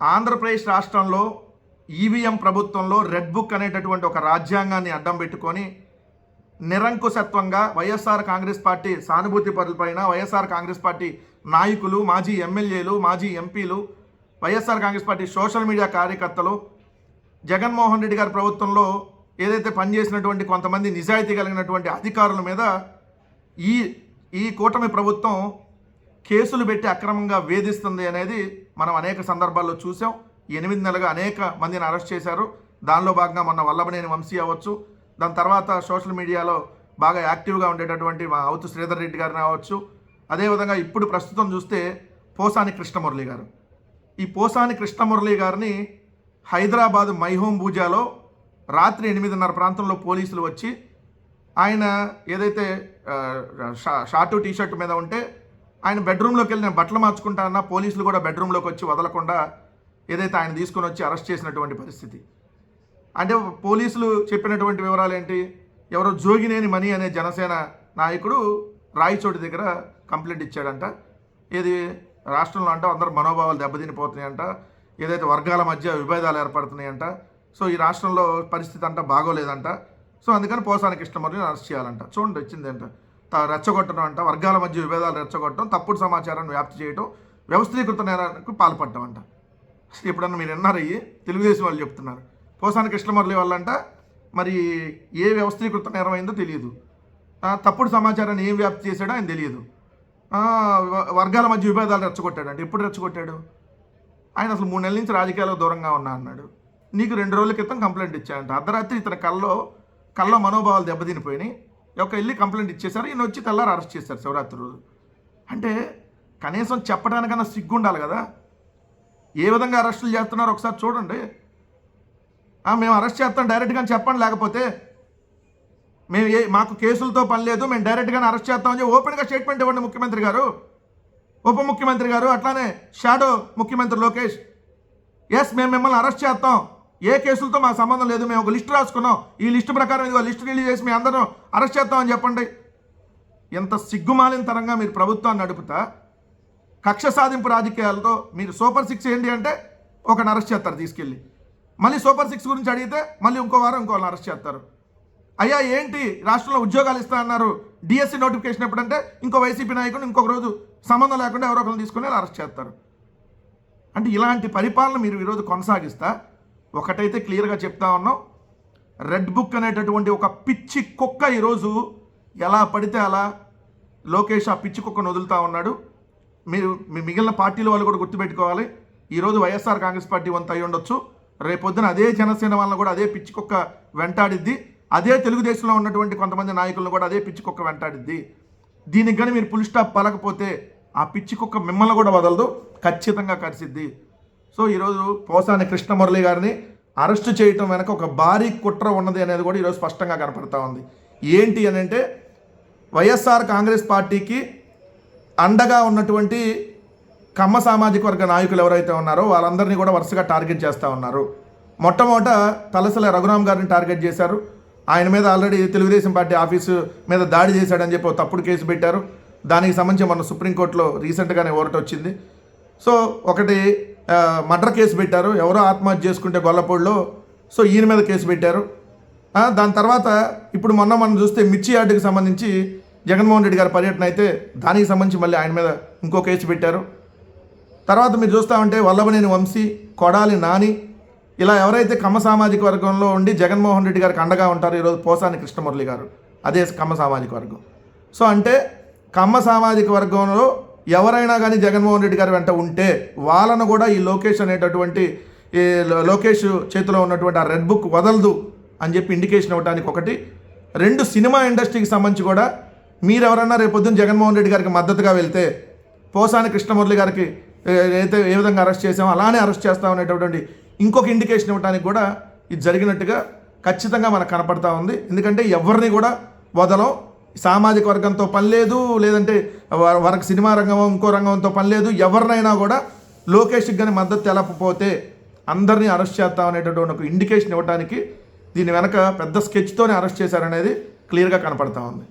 ఆంధ్రప్రదేశ్ రాష్ట్రంలో ఈవీఎం ప్రభుత్వంలో red book అనేటటువంటి ఒక రాజ్యాంగాన్ని అడ్డం పెట్టుకొని నిరంకుశత్వంగా వైఎస్ఆర్ కాంగ్రెస్ పార్టీ సానుభూతి పరులపైన వైఎస్ఆర్ కాంగ్రెస్ పార్టీ నాయకులు మాజీ ఎమ్మెల్యేలు మాజీ ఎంపీలు YSR Congress party social media కార్యకర్తలు జగన్మోహన్ రెడ్డి గారి ప్రభుత్వంలో ఏదైతే పనిచేసినటువంటి కొంతమంది నిజాయితీ కలిగినటువంటి అధికారుల మీద ఈ ఈ కూటమి ప్రభుత్వం కేసులు పెట్టి అక్రమంగా వేధిస్తుంది అనేది మనం అనేక సందర్భాల్లో చూసాం. ఎనిమిది నెలలుగా అనేక మందిని అరెస్ట్ చేశారు. దానిలో భాగంగా మొన్న వల్లభనేని వంశీ అవ్వచ్చు. దాని తర్వాత సోషల్ మీడియాలో బాగా యాక్టివ్గా ఉండేటటువంటి మా అవుతు శ్రీధర్ రెడ్డి గారిని అవ్వచ్చు అదేవిధంగా ఇప్పుడు ప్రస్తుతం చూస్తే పోసాని కృష్ణమురళి గారు. ఈ పోసాని కృష్ణమురళి గారిని హైదరాబాద్ మైహోం పూజాలో రాత్రి ఎనిమిదిన్నర ప్రాంతంలో పోలీసులు వచ్చి ఆయన ఏదైతే షా- షార్టు టీషర్ట్ మీద ఉంటే ఆయన బెడ్రూమ్లోకి వెళ్ళి నేను బట్టలు మార్చుకుంటానన్నా పోలీసులు కూడా బెడ్రూమ్లోకి వచ్చి వదలకుండా ఏదైతే ఆయన తీసుకొని వచ్చి అరెస్ట్ చేసినటువంటి పరిస్థితి. అంటే పోలీసులు చెప్పినటువంటి వివరాలు ఏంటి? ఎవరో జోగినేని మణి అనే జనసేన నాయకుడు రాయచోటి దగ్గర కంప్లైంట్ ఇచ్చాడంట. ఇది రాష్ట్రంలో అంట అందరు మనోభావాలు దెబ్బతినిపోతున్నాయంట. ఏదైతే వర్గాల మధ్య విభేదాలు ఏర్పడుతున్నాయంట. సో ఈ రాష్ట్రంలో పరిస్థితి అంట బాగోలేదంట. సో అందుకని పోసానికి ఇష్టమని అరెస్ట్ చేయాలంట. చూడండి వచ్చిందంట రెచ్చగొట్టడం అంట వర్గాల మధ్య విభేదాలు రెచ్చగొట్టడం తప్పుడు సమాచారాన్ని వ్యాప్తి చేయడం వ్యవస్థీకృత నేరానికి పాల్పడటం అంట. ఎప్పుడన్నా మీరు విన్నారు అయ్యి తెలుగుదేశం వాళ్ళు చెప్తున్నారు. పోసాని కృష్ణమురళి వాళ్ళంట మరి ఏ వ్యవస్థీకృత నేరం అయిందో తెలియదు. తప్పుడు సమాచారాన్ని ఏం వ్యాప్తి చేశాడో ఆయన తెలియదు. వ- వర్గాల మధ్య విభేదాలు రెచ్చగొట్టాడంట. ఎప్పుడు రెచ్చగొట్టాడు? ఆయన అసలు మూడు నెలల నుంచి రాజకీయాలకు దూరంగా ఉన్నా అన్నాడు. నీకు రెండు రోజుల క్రితం కంప్లైంట్ ఇచ్చాడంట. అర్ధరాత్రి ఇతని కళ్ళలో కళ్ళ మనోభావాలు దెబ్బతినిపోయినాయి. ఒక వెళ్ళి కంప్లైంట్ ఇచ్చేశారు ఈయన వచ్చి తెల్లారు అరెస్ట్ చేశారు శివరాత్రి రోజు. అంటే కనీసం చెప్పడానికన్నా సిగ్గు ఉండాలి కదా. ఏ విధంగా అరెస్టులు చేస్తున్నారో ఒకసారి చూడండి. మేము అరెస్ట్ చేస్తాం డైరెక్ట్గా చెప్పండి లేకపోతే మేము ఏ మాకు కేసులతో పని లేదు మేము డైరెక్ట్గానే అరెస్ట్ చేస్తామని చెప్పి ఓపెన్గా స్టేట్మెంట్ ఇవ్వండి ముఖ్యమంత్రి గారు. ఉప ముఖ్యమంత్రి గారు అట్లానే షాడో ముఖ్యమంత్రి లోకేష్. ఎస్ మేము మిమ్మల్ని అరెస్ట్ చేస్తాం. ఏ కేసులతో మాకు సంబంధం లేదు మేము ఒక లిస్ట్ రాసుకున్నాం. ఈ లిస్ట్ ప్రకారం ఇదిగో లిస్ట్ రిలీజ్ చేసి మీ అందరం అరెస్ట్ చేస్తామని చెప్పండి. ఎంత సిగ్గుమాలిన తరంగా మీరు ప్రభుత్వాన్ని నడుపుతా కక్ష సాధింపు రాజకీయాలతో మీరు సూపర్ సిక్స్ ఏంటి అంటే ఒకరిని అరెస్ట్ చేస్తారు తీసుకెళ్ళి. మళ్ళీ సూపర్ సిక్స్ గురించి అడిగితే మళ్ళీ ఇంకో వారం ఇంకో వాళ్ళని అరెస్ట్ చేస్తారు. అయ్యా ఏంటి? రాష్ట్రంలో ఉద్యోగాలు ఇస్తా అన్నారు. డిఎస్సి నోటిఫికేషన్ ఎప్పుడంటే ఇంకో వైసీపీ నాయకుడు ఇంకొక రోజు సంబంధం లేకుండా ఎవరో ఒకరిని తీసుకుని అరెస్ట్ చేస్తారు. అంటే ఇలాంటి పరిపాలన మీరు ఈరోజు కొనసాగిస్తా ఒకటైతే క్లియర్గా చెప్తా ఉన్నాం. రెడ్ బుక్ అనేటటువంటి ఒక పిచ్చి కుక్క ఈరోజు ఎలా పడితే అలా లోకేష్ ఆ పిచ్చి కుక్కను వదులుతా ఉన్నాడు. మీరు మీ మిగిలిన పార్టీల వాళ్ళు కూడా గుర్తుపెట్టుకోవాలి. ఈరోజు వైఎస్ఆర్ కాంగ్రెస్ పార్టీ వంత అయి ఉండొచ్చు. రేపొద్దున అదే జనసేన వాళ్ళని కూడా అదే పిచ్చి కుక్క వెంటాడిద్ది. అదే తెలుగుదేశంలో ఉన్నటువంటి కొంతమంది నాయకులను కూడా అదే పిచ్చి కుక్క వెంటాడిద్ది. దీనికి కానీ మీరు పుల్ స్టాప్ పలకపోతే ఆ పిచ్చి కుక్క మిమ్మల్ని కూడా వదలదు. ఖచ్చితంగా కరిసిద్ది. సో ఈరోజు పోసాని కృష్ణమురళి గారిని అరెస్టు చేయటం వెనక ఒక భారీ కుట్ర ఉన్నది అనేది కూడా ఈరోజు స్పష్టంగా కనపడతా ఉంది. ఏంటి అని అంటే వైఎస్ఆర్ కాంగ్రెస్ పార్టీకి అండగా ఉన్నటువంటి కమ్మ సామాజిక వర్గ నాయకులు ఎవరైతే ఉన్నారో వాళ్ళందరినీ కూడా వరుసగా టార్గెట్ చేస్తూ ఉన్నారు. మొట్టమొదట తలసల రఘురామ్ గారిని టార్గెట్ చేశారు. ఆయన మీద ఆల్రెడీ తెలుగుదేశం పార్టీ ఆఫీసు మీద దాడి చేశాడని చెప్పి తప్పుడు కేసు పెట్టారు. దానికి సంబంధించి మన సుప్రీంకోర్టులో రీసెంట్గానే ఓరట వచ్చింది సో ఒకటి మర్డర్ కేసు పెట్టారు. ఎవరో ఆత్మహత్య చేసుకుంటే గొల్లపూడిలో. సో ఈయన మీద కేసు పెట్టారు. దాని తర్వాత ఇప్పుడు మొన్న మనం చూస్తే మిర్చి యార్డుకి సంబంధించి జగన్మోహన్ రెడ్డి గారి పర్యటన అయితే దానికి సంబంధించి మళ్ళీ ఆయన మీద ఇంకో కేసు పెట్టారు. తర్వాత మీరు చూస్తామంటే వల్లభనేని వంశీ కొడాలి నాని ఇలా ఎవరైతే కమ్మ సామాజిక వర్గంలో ఉండి జగన్మోహన్ రెడ్డి గారికి అండగా ఉంటారో ఈరోజు పోసాని కృష్ణమురళి గారు. అదే కమ్మ సామాజిక వర్గం. సో అంటే కమ్మ సామాజిక వర్గంలో ఎవరైనా కానీ జగన్మోహన్ రెడ్డి గారి వెంట ఉంటే వాళ్ళను కూడా ఈ లోకేష్ అనేటటువంటి ఈ లోకేష్ చేతిలో ఉన్నటువంటి ఆ రెడ్ బుక్ వదలదు అని చెప్పి ఇండికేషన్ ఇవ్వడానికి ఒకటి. రెండు సినిమా ఇండస్ట్రీకి సంబంధించి కూడా మీరెవరన్నా రేపొద్దున జగన్మోహన్ రెడ్డి గారికి మద్దతుగా వెళ్తే పోసాని కృష్ణమురళి గారికి అయితే ఏ విధంగా అరెస్ట్ చేసామో అలానే అరెస్ట్ చేస్తాం అనేటటువంటి ఇంకొక ఇండికేషన్ ఇవ్వడానికి కూడా ఇది జరిగినట్టుగా ఖచ్చితంగా మనకు కనపడతా ఉంది. ఎందుకంటే ఎవరిని కూడా వదలం సామాజిక వర్గంతో పని లేదు లేదంటే వ- వరకు సినిమా రంగం ఇంకో రంగంతో పని లేదు ఎవరినైనా కూడా లోకేష్కి కానీ మద్దతు తెలపపోతే అందరినీ అరెస్ట్ చేస్తాం అనేటటువంటి ఒక ఇండికేషన్ ఇవ్వడానికి దీని వెనక పెద్ద స్కెచ్తోనే అరెస్ట్ చేశారనేది క్లియర్గా కనపడతా ఉంది.